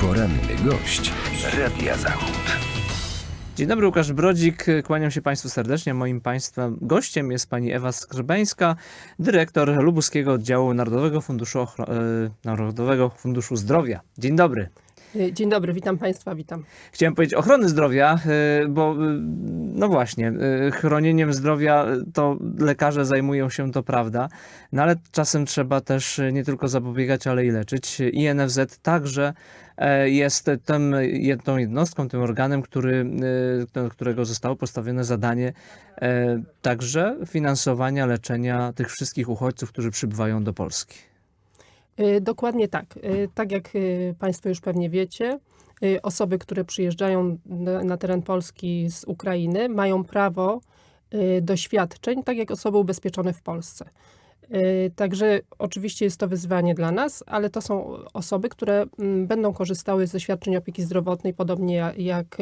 Poranny gość Radia Zachód. Dzień dobry, Łukasz Brodzik. Kłaniam się Państwu serdecznie. Moim Państwa gościem jest pani Ewa Skrzybeńska, dyrektor Lubuskiego Oddziału Narodowego Funduszu, Ochro- e, Narodowego Funduszu Zdrowia. Dzień dobry. Y, Dzień dobry, witam Państwa, witam. Chciałem powiedzieć ochrony zdrowia, e, bo e, no właśnie, chronieniem zdrowia to lekarze zajmują się, to prawda, no ale czasem trzeba też nie tylko zapobiegać, ale i leczyć. I NFZ także e, jest tym, tą jednostką, tym organem, który, którego zostało postawione zadanie e, także finansowania leczenia tych wszystkich uchodźców, którzy przybywają do Polski. Y, Dokładnie tak. Y, Tak jak y, Państwo już pewnie wiecie, osoby, które przyjeżdżają na, teren Polski z Ukrainy, mają prawo do świadczeń, tak jak osoby ubezpieczone w Polsce. Także oczywiście jest to wyzwanie dla nas, ale to są osoby, które mm, będą korzystały ze świadczeń opieki zdrowotnej, podobnie ja- jak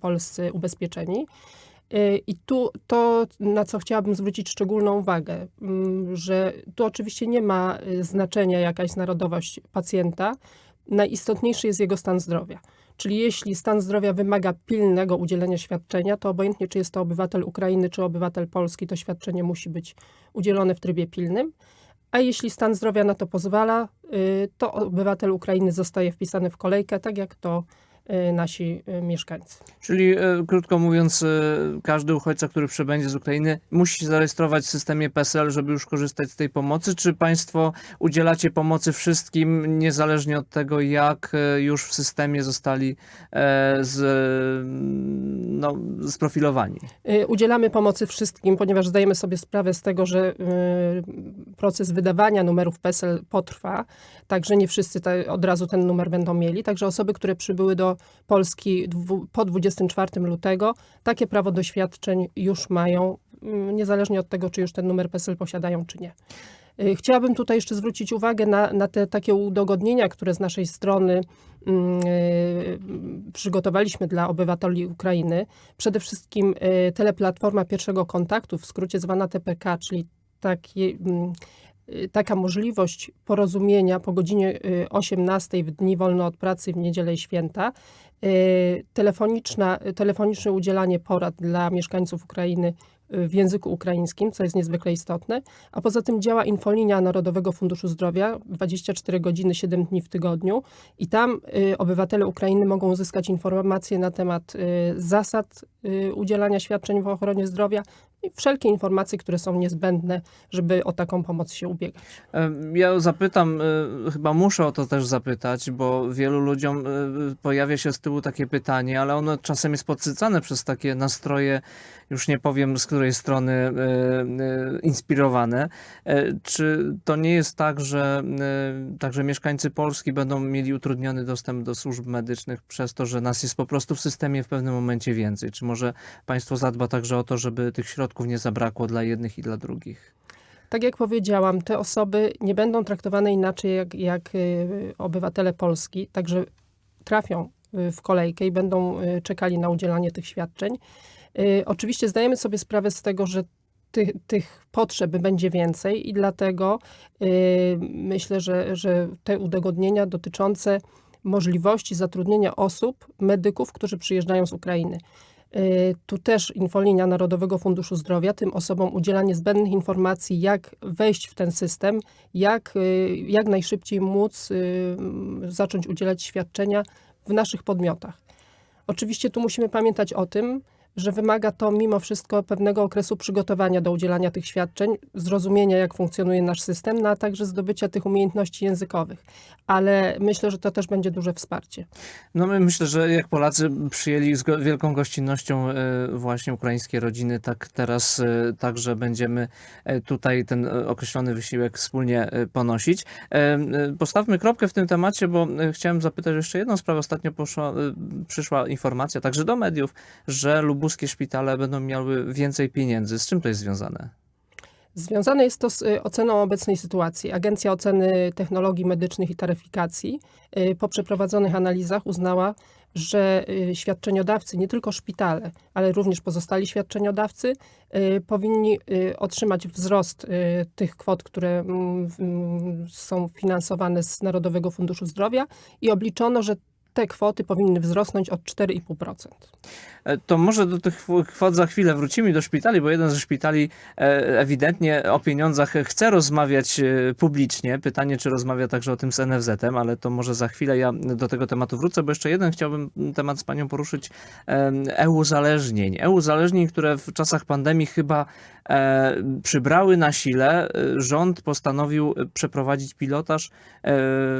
polscy ubezpieczeni. Y, I tu to, na co chciałabym zwrócić szczególną uwagę, mm, że tu oczywiście nie ma y, znaczenia jakaś narodowość pacjenta. Najistotniejszy jest jego stan zdrowia. Czyli jeśli stan zdrowia wymaga pilnego udzielenia świadczenia, to obojętnie czy jest to obywatel Ukrainy, czy obywatel Polski, to świadczenie musi być udzielone w trybie pilnym. A jeśli stan zdrowia na to pozwala, y, to obywatel Ukrainy zostaje wpisany w kolejkę, tak jak to nasi y, mieszkańcy. Czyli e, krótko mówiąc, e, każdy uchodźca, który przybędzie z Ukrainy, musi się zarejestrować w systemie PESEL, żeby już korzystać z tej pomocy? Czy państwo udzielacie pomocy wszystkim, niezależnie od tego, jak e, już w systemie zostali z, mm, no, sprofilowani? Y, Udzielamy pomocy wszystkim, ponieważ zdajemy sobie sprawę z tego, że y, proces wydawania numerów PESEL potrwa, także nie wszyscy od razu ten numer będą mieli. Także osoby, które przybyły do Polski po 24 lutego, takie prawo do świadczeń już mają, y, niezależnie od tego, czy już ten numer PESEL posiadają, czy nie. Y, Chciałabym tutaj jeszcze zwrócić uwagę na, na te takie udogodnienia, które z naszej strony mm, y, przygotowaliśmy dla obywateli Ukrainy. Przede wszystkim y, teleplatforma pierwszego kontaktu, w skrócie zwana TPK, czyli takie, mm, taka możliwość porozumienia po godzinie y, 18 w dni wolne od pracy, w niedzielę i święta. Y, Telefoniczna, telefoniczne udzielanie porad dla mieszkańców Ukrainy y, w języku ukraińskim, co jest niezwykle istotne. A poza tym działa infolinia Narodowego Funduszu Zdrowia 24 godziny, 7 dni w tygodniu i tam y, obywatele Ukrainy mogą uzyskać informacje na temat y, zasad y, udzielania świadczeń w ochronie zdrowia i wszelkie informacje, które są niezbędne, żeby o taką pomoc się ubiegać. Ja zapytam, e, chyba muszę o to też zapytać, bo wielu ludziom e, pojawia się z tyłu takie pytanie, ale ono czasem jest podsycane przez takie nastroje, już nie powiem z której strony e, inspirowane. Czy to nie jest tak, że także mieszkańcy Polski będą mieli utrudniony dostęp do służb medycznych przez to, że nas jest po prostu w systemie w pewnym momencie więcej? Czy może państwo zadba także o to, żeby tych środków nie zabrakło dla jednych i dla drugich? Tak jak powiedziałam, te osoby nie będą traktowane inaczej jak, jak y, obywatele Polski, także trafią y, w kolejkę i będą y, czekali na udzielanie tych świadczeń. Oczywiście zdajemy sobie sprawę z tego, że tych, tych potrzeb będzie więcej i dlatego myślę, że, że te udogodnienia dotyczące możliwości zatrudnienia osób, medyków, którzy przyjeżdżają z Ukrainy. Y, Tu też infolinia Narodowego Funduszu Zdrowia tym osobom udziela niezbędnych informacji, jak wejść w ten system, jak, y, jak najszybciej móc y, zacząć udzielać świadczenia w naszych podmiotach. Oczywiście tu musimy pamiętać o tym, że wymaga to mimo wszystko pewnego okresu przygotowania do udzielania tych świadczeń, zrozumienia, jak funkcjonuje nasz system, no a także zdobycia tych umiejętności językowych. Ale myślę, że to też będzie duże wsparcie. No my myślę, że jak Polacy przyjęli z wielką gościnnością e, właśnie ukraińskie rodziny, tak teraz e, także będziemy e, tutaj ten określony wysiłek wspólnie ponosić. Postawmy kropkę w tym temacie, bo chciałem zapytać jeszcze jedną sprawę. Ostatnio poszła, przyszła informacja także do mediów, że lubuskie szpitale będą miały więcej pieniędzy. Z czym to jest związane? Związane jest to z y, oceną obecnej sytuacji. Agencja Oceny Technologii Medycznych i Taryfikacji y, po przeprowadzonych analizach uznała, że y, świadczeniodawcy, nie tylko szpitale, ale również pozostali świadczeniodawcy powinni otrzymać wzrost tych kwot, które mm, mm, są finansowane z Narodowego Funduszu Zdrowia i obliczono, że te kwoty powinny wzrosnąć od 4,5%. E, To może do tych kw- kwot za chwilę wrócimy do szpitali, bo jeden ze szpitali e, ewidentnie o pieniądzach chce rozmawiać e, publicznie. Pytanie, czy rozmawia także o tym z NFZ-em, ale to może za chwilę ja do tego tematu wrócę, bo jeszcze jeden chciałbym temat z panią poruszyć. em, EU-uzależnień. EU-uzależnień, które w czasach pandemii chyba przybrały na sile. Rząd postanowił przeprowadzić pilotaż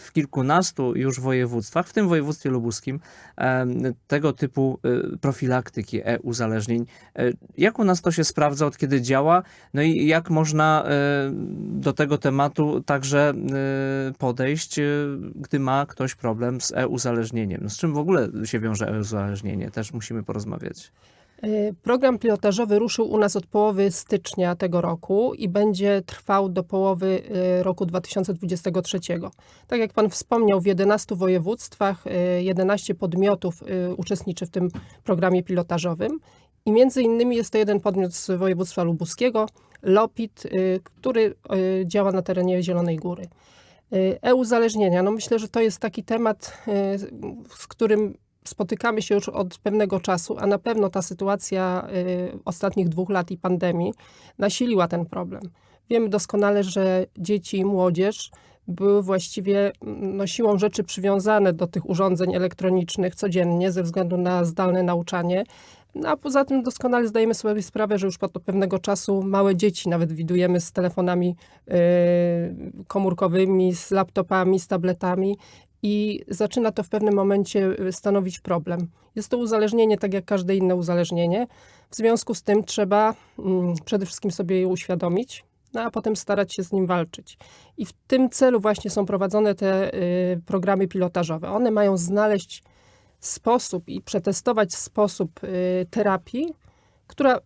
w kilkunastu już województwach, w tym województwie lubuskim, e, tego typu e, profilaktyki e-uzależnień. E, Jak u nas to się sprawdza, od kiedy działa? No i jak można e, do tego tematu także e, podejść, gdy ma ktoś problem z e-uzależnieniem? Z czym w ogóle się wiąże e-uzależnienie? Też musimy porozmawiać. Y, Program pilotażowy ruszył u nas od połowy stycznia tego roku i będzie trwał do połowy y, roku 2023. Tak jak Pan wspomniał, w 11 województwach y, 11 podmiotów y, uczestniczy w tym programie pilotażowym i między innymi jest to jeden podmiot z województwa lubuskiego, LOPIT, który działa na terenie Zielonej Góry. E-uzależnienia, no myślę, że to jest taki temat, z którym spotykamy się już od pewnego czasu, a na pewno ta sytuacja y, ostatnich dwóch lat i pandemii nasiliła ten problem. Wiemy doskonale, że dzieci i młodzież były właściwie mm, no, siłą rzeczy przywiązane do tych urządzeń elektronicznych codziennie ze względu na zdalne nauczanie. No, a poza tym doskonale zdajemy sobie sprawę, że już od pewnego czasu małe dzieci nawet widujemy z telefonami y, komórkowymi, z laptopami, z tabletami i zaczyna to w pewnym momencie y, stanowić problem. Jest to uzależnienie, tak jak każde inne uzależnienie. W związku z tym trzeba mm, przede wszystkim sobie je uświadomić, no a potem starać się z nim walczyć. I w tym celu właśnie są prowadzone te y, programy pilotażowe. One mają znaleźć sposób i przetestować sposób y, terapii, która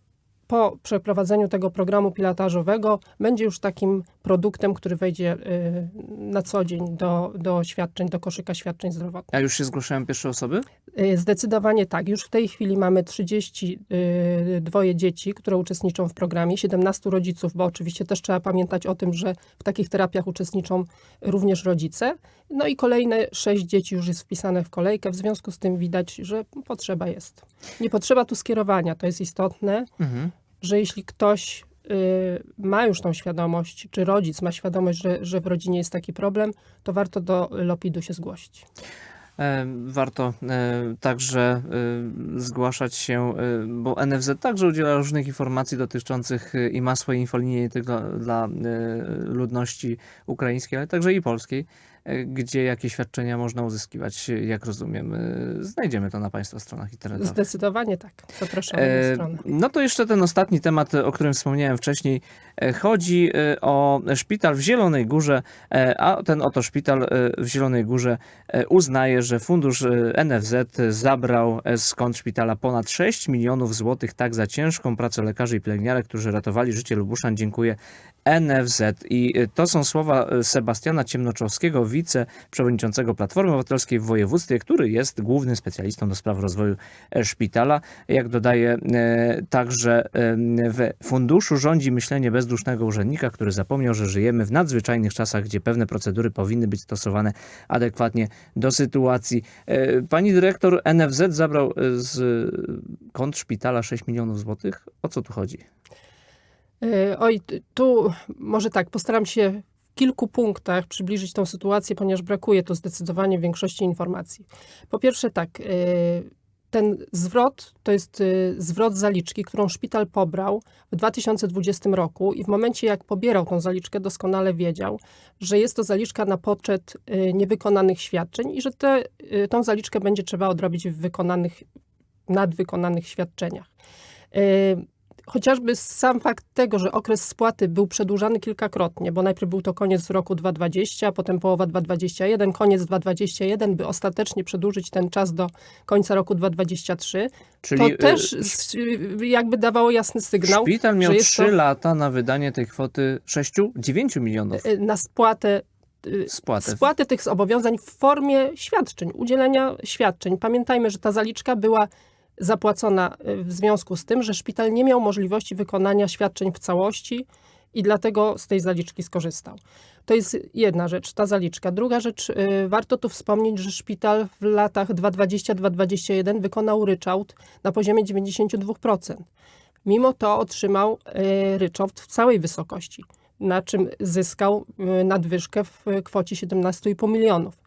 po przeprowadzeniu tego programu pilotażowego będzie już takim produktem, który wejdzie y, na co dzień do, do świadczeń, do koszyka świadczeń zdrowotnych. A już się zgłaszają pierwsze osoby? Y, Zdecydowanie tak. Już w tej chwili mamy 32 dzieci, które uczestniczą w programie, 17 rodziców, bo oczywiście też trzeba pamiętać o tym, że w takich terapiach uczestniczą również rodzice. No i kolejne 6 dzieci już jest wpisane w kolejkę. W związku z tym widać, że potrzeba jest. Nie potrzeba tu skierowania, to jest istotne, Mhm. Że jeśli ktoś y, ma już tą świadomość, czy rodzic ma świadomość, że, że w rodzinie jest taki problem, to warto do LOPID-u się zgłosić. E, Warto e, także e, zgłaszać się, bo NFZ także udziela różnych informacji dotyczących i ma swoje infolinie nie tylko dla ludności ukraińskiej, ale także i polskiej, gdzie jakie świadczenia można uzyskiwać, jak rozumiem. E, Znajdziemy to na Państwa stronach internetowych. Zdecydowanie tak. Zapraszamy E, na stronę. No to jeszcze ten ostatni temat, o którym wspomniałem wcześniej. E, Chodzi e, o szpital w Zielonej Górze, e, a ten oto szpital e, w Zielonej Górze e, uznaje, że fundusz e, NFZ zabrał e, z kont szpitala ponad 6 milionów złotych tak za ciężką pracę lekarzy i pielęgniarek, którzy ratowali życie Lubuszan. Dziękuję NFZ. I e, to są słowa e, Sebastiana Ciemnoczowskiego, wiceprzewodniczącego Platformy Obywatelskiej w województwie, który jest głównym specjalistą do spraw rozwoju e, szpitala. Jak dodaje e, także e, w funduszu rządzi myślenie bezdusznego urzędnika, który zapomniał, że żyjemy w nadzwyczajnych czasach, gdzie pewne procedury powinny być stosowane adekwatnie do sytuacji. Pani dyrektor NFZ zabrał z kont szpitala 6 milionów złotych. O co tu chodzi? Oj, tu może tak, postaram się kilku punktach przybliżyć tą sytuację, ponieważ brakuje tu zdecydowanie większości informacji. Po pierwsze tak, e, ten zwrot to jest e, zwrot zaliczki, którą szpital pobrał w 2020 roku i w momencie jak pobierał tą zaliczkę doskonale wiedział, że jest to zaliczka na poczet e, niewykonanych świadczeń i że te, tą zaliczkę będzie trzeba odrobić w wykonanych, nadwykonanych świadczeniach. Chociażby sam fakt tego, że okres spłaty był przedłużany kilkakrotnie, bo najpierw był to koniec roku 2020, potem połowa 2021, koniec 2021, by ostatecznie przedłużyć ten czas do końca roku 2023, Czyli to też e, s- jakby dawało jasny sygnał szpital miał że jest 3 to- lata na wydanie tej kwoty 6-9 milionów y, na spłatę y, spłatę. spłatę tych zobowiązań w formie świadczeń, udzielenia świadczeń. Pamiętajmy, że ta zaliczka była zapłacona y, w związku z tym, że szpital nie miał możliwości wykonania świadczeń w całości i dlatego z tej zaliczki skorzystał. To jest jedna rzecz, ta zaliczka. Druga rzecz, y, warto tu wspomnieć, że szpital w latach 2020-2021 wykonał ryczałt na poziomie 92%. Mimo to otrzymał y, ryczałt w całej wysokości, na czym zyskał nadwyżkę w kwocie 17,5 milionów.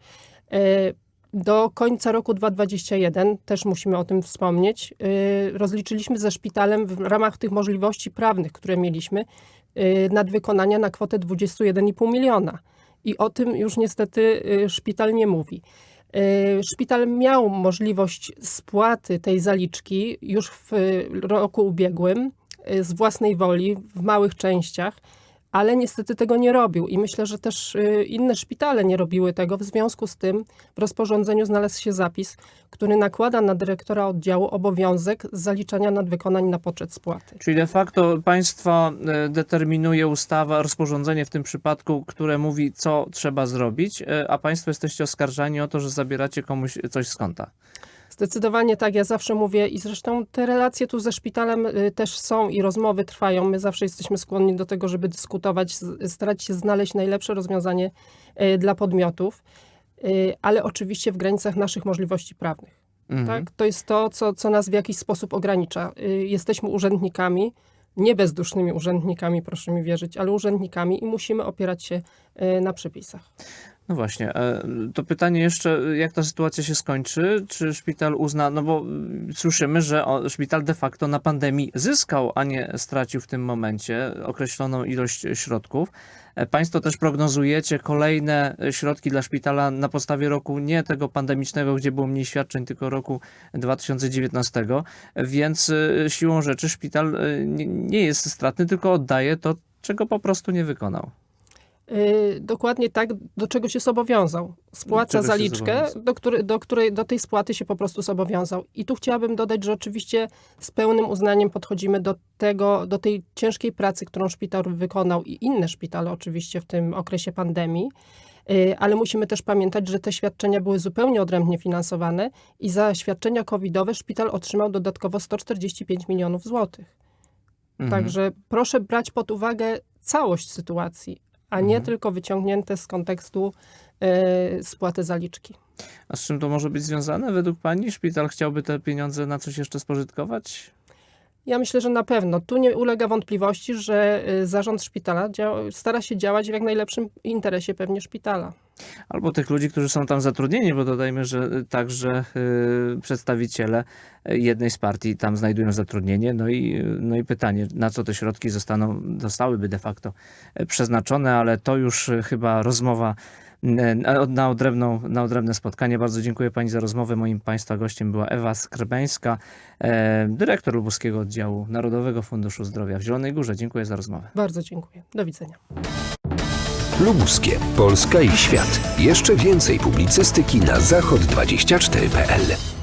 Do końca roku 2021, też musimy o tym wspomnieć, y, rozliczyliśmy ze szpitalem w ramach tych możliwości prawnych, które mieliśmy, y, nadwykonania na kwotę 21,5 miliona. I o tym już niestety y, szpital nie mówi. Szpital miał możliwość spłaty tej zaliczki już w roku ubiegłym z własnej woli, w małych częściach, ale niestety tego nie robił. I myślę, że też y, inne szpitale nie robiły tego. W związku z tym w rozporządzeniu znalazł się zapis, który nakłada na dyrektora oddziału obowiązek zaliczania nadwykonań na poczet spłaty. Czyli de facto państwa e, determinuje ustawa, rozporządzenie w tym przypadku, które mówi, co trzeba zrobić, e, a państwo jesteście oskarżani o to, że zabieracie komuś coś z konta. Zdecydowanie tak, ja zawsze mówię i zresztą te relacje tu ze szpitalem y, też są i rozmowy trwają. My zawsze jesteśmy skłonni do tego, żeby dyskutować, starać się znaleźć najlepsze rozwiązanie y, dla podmiotów, y, ale oczywiście w granicach naszych możliwości prawnych. Mhm. Tak? To jest to, co, co nas w jakiś sposób ogranicza. Jesteśmy urzędnikami, nie bezdusznymi urzędnikami, proszę mi wierzyć, ale urzędnikami i musimy opierać się na przepisach. No właśnie, e, to pytanie jeszcze, jak ta sytuacja się skończy? Czy szpital uzna, no bo mm, słyszymy, że szpital de facto na pandemii zyskał, a nie stracił w tym momencie określoną ilość środków. E, Państwo też prognozujecie kolejne środki dla szpitala na podstawie roku nie tego pandemicznego, gdzie było mniej świadczeń, tylko roku 2019, więc e, siłą rzeczy szpital nie jest stratny, tylko oddaje to, czego po prostu nie wykonał. Y, Dokładnie tak, do czego się zobowiązał. Spłaca zaliczkę, do, której, do której do tej spłaty się po prostu zobowiązał. I tu chciałabym dodać, że oczywiście z pełnym uznaniem podchodzimy do tego, do tej ciężkiej pracy, którą szpital wykonał i inne szpitale oczywiście w tym okresie pandemii. Y, Ale musimy też pamiętać, że te świadczenia były zupełnie odrębnie finansowane i za świadczenia covidowe szpital otrzymał dodatkowo 145 milionów złotych. Mhm. Także proszę brać pod uwagę całość sytuacji, a nie Mhm. tylko wyciągnięte z kontekstu e, spłaty zaliczki. A z czym to może być związane według Pani? Szpital chciałby te pieniądze na coś jeszcze spożytkować? Ja myślę, że na pewno. Tu nie ulega wątpliwości, że e, zarząd szpitala stara się działać w jak najlepszym interesie pewnie szpitala. Albo tych ludzi, którzy są tam zatrudnieni, bo dodajmy, że y, także y, przedstawiciele y, jednej z partii tam znajdują zatrudnienie. No i, y, no i pytanie, na co te środki zostaną, zostałyby de facto y, przeznaczone, ale to już y, chyba rozmowa y, na, odrębną, na odrębne spotkanie. Bardzo dziękuję Pani za rozmowę. Moim Państwa gościem była Ewa Skrebeńska, e, dyrektor Lubuskiego Oddziału Narodowego Funduszu Zdrowia w Zielonej Górze. Dziękuję za rozmowę. Bardzo dziękuję. Do widzenia. Lubuskie, Polska i świat. Jeszcze więcej publicystyki na zachod24.pl.